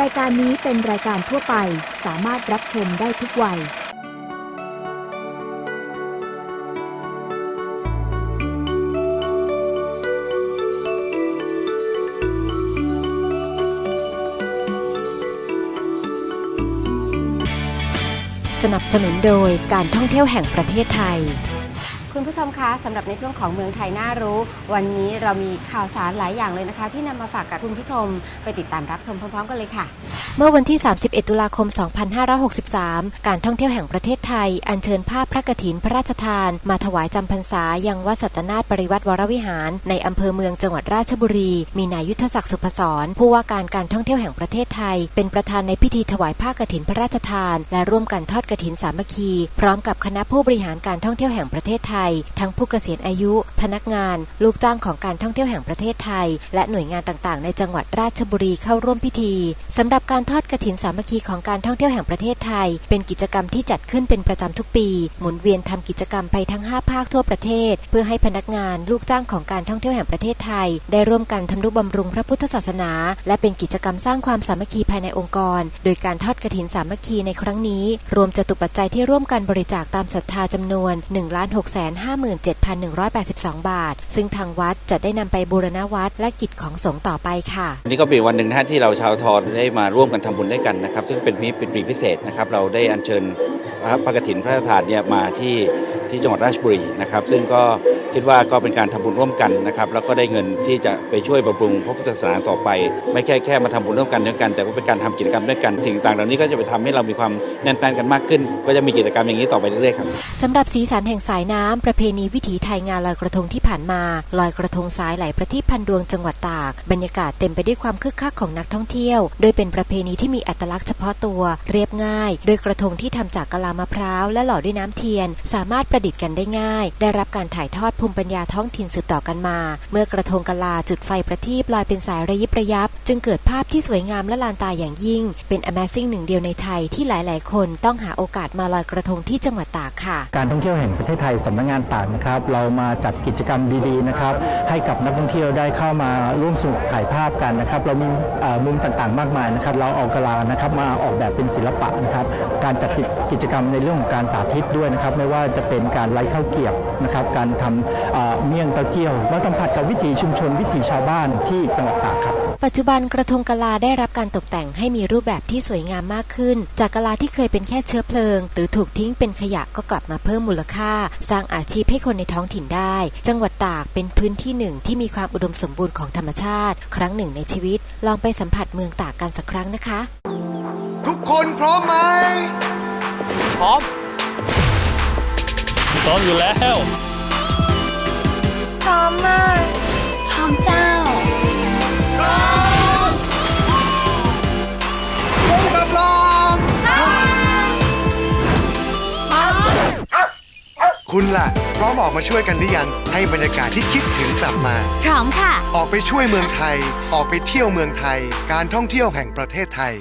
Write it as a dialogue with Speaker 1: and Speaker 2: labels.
Speaker 1: รายการนี้เป็นรายการทั่วไปสามารถรับชมได้ทุกวัย
Speaker 2: สนับสนุนโดยการท่องเที่ยวแห่งประเทศไทย
Speaker 3: คุณผู้ชมคะสำหรับในช่วงของเมืองไทยน่ารู้ วันนี้เรามีข่าวสารหลายอย่างเลยนะคะ ที่นำมาฝากกับคุณผู้ชมไปติดตามรับชมพร้อมๆกันเลยค่ะ
Speaker 2: เมื่อวันที่ 31 ตุลาคม 2563 การท่องเที่ยวแห่งประเทศไทย อัญเชิญภาพพระกฐินพระราชทาน มาถวายจำพรรษายังวัดสัจนาถปริวัติวรวิหาร ในอำเภอเมืองจังหวัดราชบุรี มีนายยุทธศักดิ์สุพศรผู้ว่าการการท่องเที่ยวแห่งประเทศไทย เป็นประธานในพิธีถวายผ้ากฐินพระราชทาน และร่วมกันทอดกฐินสามัคคี พร้อมกับคณะผู้บริหารการท่องเที่ยวแห่งประเทศไทยทั้งผู้เกษียณอายุ พนักงาน ลูกจ้างของการท่องเที่ยวแห่งประเทศไทย และหน่วยงานต่างๆ ในจังหวัดราชบุรีเข้าร่วมพิธีสำหรับการทอดกฐินสามัคคีของการท่องเที่ยวแห่งประเทศไทย เป็นกิจกรรมที่จัดขึ้นเป็นประจำทุกปี หมุนเวียนทำกิจกรรมไปทั้ง 5 ภาคทั่วประเทศ เพื่อให้พนักงาน ลูกจ้างของการท่องเที่ยวแห่งประเทศไทย ได้ร่วมกันทำนุบำรุงพระพุทธศาสนา และเป็นกิจกรรมสร้างความสามัคคีภายในองค์กร โดยการทอดกฐินสามัคคีในครั้งนี้ รวมจตุปัจจัยที่ร่วมกันบริจาคตามศรัทธาจำนวน1 6 5 7 1 8 2 บาท ซึ่งทางวัดจะได้นำไปบูรณวัดและกิจของสงฆ์ต่อไปค่ะ
Speaker 4: วันนี้ก็เป็นวันหนึ่งนะฮะที่เราชาวทอนได้มาร่วมกันทำบุญด้วยกันนะครับ ซึ่งเป็นปีเป็นปีพิเศษนะครับ เราได้อัญเชิญพระพระกฐินพระราชทานเนี่ยมาที่ที่จังหวัดราชบุรีนะครับ ซึ่งก็คิดว่าก็เป็นการทำบุญร่วมกันนะครับ แล้วก็ได้เงินที่จะไปช่วยบำรุงพระพุทธศาสนาต่อไป ไม่แค่แค่มาทำบุญร่วมกันด้วยกัน แต่ว่าเป็นการทำกิจกรรมด้วยกันสิ่งต่างๆเหล่านี้ก็จะไปทำให้เรามีความ แน่นแฟนกันมากขึ้น ก็จะมีกิจกรรมอย่างนี้ต่อไปเรื่อยๆครับ
Speaker 2: สำหรับสีสันแห่งสายน้ำประเพณีวิถีไทยงานลอยกระทงที่ผ่านมา ลอยกระทงสายไหลประทีปพันดวงจังหวัดตาก บรรยากาศเต็มไปด้วยความคึกคักของนักท่องเที่ยว โดยเป็นประเพณีที่มีอัตลักษณ์เฉพาะตัว เรียบง่าย โดยกระทงที่ทำจากกะลามะพร้าว และหล่อด้วยน้ำเทียน สามารถประดิษฐ์กันได้ง่าย ได้รับการถ่ายทอดภูมิปัญญาท้องถิ่นสืบต่อกันมา เมื่อกระทงกะลาจุดไฟประทีปลอยเป็นสายระยิบระยับ จึงเกิดภาพที่สวยงามและลานตาอย่างยิ่ง เป็น Amazing หนึ่งเดียวในไทยที่หลาย ๆคนต้องหาโอกาสมาลอยกระทงที่จังหวัดตากค่ะ
Speaker 5: การท่องเที่ยวแห่งประเทศไทยสำนักงานตากนะครับ เรามาจัดกิจกรรมดีๆนะครับ ให้กับนักท่องเที่ยวได้เข้ามาร่วมสนุกถ่ายภาพกันนะครับ เรามีเอ่อมุมต่างๆ มากมายนะครับ เราเอากะลานะครับมาออกแบบเป็นศิลปะนะครับ การจัดกิจกรรมในเรื่องของการสาธิตด้วยนะครับ ไม่ว่าจะเป็นการไล่ข้าวเกรียบนะครับ การทำเอ่อเมี่ยงเต้าเจี้ยวมาสัมผัสกับวิถีชุมชนวิถีชาวบ้านที่จังหวัดตากครับ
Speaker 2: ปัจจุบันกระทงกะลาได้รับการตกแต่งให้มีรูปแบบที่สวยงามมากขึ้น จากกะลาที่เคยเป็นแค่เชื้อเพลิง หรือถูกทิ้งเป็นขยะก็กลับมาเพิ่มมูลค่า สร้างอาชีพให้คนในท้องถิ่นได้ จังหวัดตากเป็นพื้นที่หนึ่งที่มีความอุดมสมบูรณ์ของธรรมชาติ ครั้งหนึ่งในชีวิต ลองไปสัมผัสเมืองตากกันสักครั้งนะคะ
Speaker 6: ทุกคนพร้อมไหม
Speaker 7: พร้อมพร้อมอยู่แล้ว
Speaker 8: พร้อมมาก
Speaker 6: คุณล่ะ พร้อมออกมาช่วยกันหรือยัง ให้บรรยากาศที่คิดถึงกลับมา
Speaker 8: พร้อมค่ะ
Speaker 6: ออกไปช่วยเมืองไทย ออกไปเที่ยวเมืองไทย การท่องเที่ยวแห่งประเทศไทย